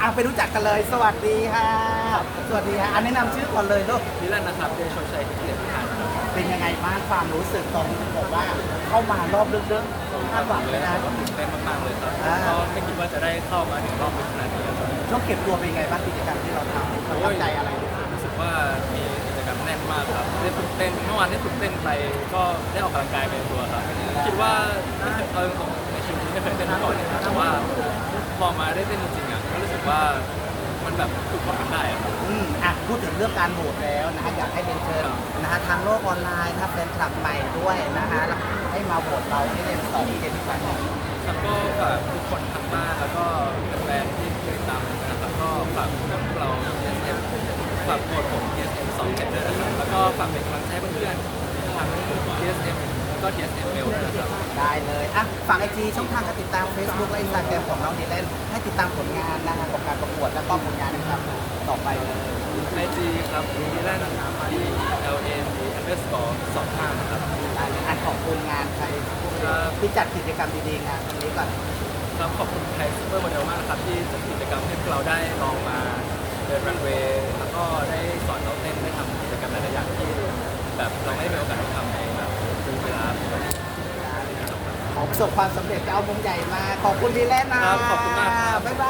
อะไปรู้จักกันเลย สวัสดีค่ะ สวัสดีค่ะอันแนะนำชื่อก่อนเลยลูกนิรันดร์นะครับเดชโชชัยเกียรติพันธ์ครับเป็นยังไงบ้างความรู้สึกตอนที่บอกว่าเข้ามารอบลึกๆคาดหวังเลยนะ ก็ตื่นเต้นมากๆเลยครับอ่า ก็ไม่คิดว่าจะได้เข้ามาถึงรอบลึกขนาดนี้ครับช่วงเก็บตัวเป็นยังไงบ้างกิจกรรมที่เราทำประทับใจอะไรที่สุดรู้สึกว่ามีกิจกรรมแน่นมากครับได้ฝึกเต้นเมื่อวานได้ฝึกเต้นไปก็ได้ออกกำลังกายไปในตัวครับคิดว่าน่าจะเอาตรงๆในชีวิตนี้ไม่เคยเต้นมาก่อนเลยครับแต่ว่าพอมาได้เต้นจริง ๆอะก็รู้สึกว่ามันแบบฝึกความเป็นได้อะครับอืมอะพูดถึงเรื่องการโหวตแล้วนะฮะอยากให้เป็นเชิญนะฮะทางโลกออนไลน์นะครับแฟนคลับใหม่ด้วยนะฮะแล้วให้มาโหวตเราให้เป็นสองเจนกันครับก็ฝากทุกคนทางบ้านแล้วก็แฟนๆที่ติดตามนะครับก็ฝากพวกเรา TSM ฝากโหวตผม TSM สองเจ็ดด้วยนะครับแล้วก็ฝากเป็นกำลังใจให้เพื่อนๆทาง TSM แล้วก็ TSM เมลด้วยนะครับ ได้เลยอะฝากไอจีช่องทางการติดตาม Facebook และ Instagram ของน้องดีเล่นให้ติดตามผลงานนะฮะของการประกวดแล้วก็ผลงานนะครับต่อไปเลยไอจีครับมีแรกนะครับ D L A N D underscore สองห้านะครับได้เลยอะขอบคุณงานใครที่จัดกิจกรรมดีๆงานตรงนี้ก่อนครับขอบคุณไทยซูเปอร์โมเดลมากนะครับที่จัดกิจกรรมให้พวกเราได้ลองมาเดินรันเวย์แล้วก็ได้ ประสบความสำเร็จจะเอามุมใหญ่มา ขอบคุณดีเล่นนะครับขอบคุณมากครับ บ๊ายบาย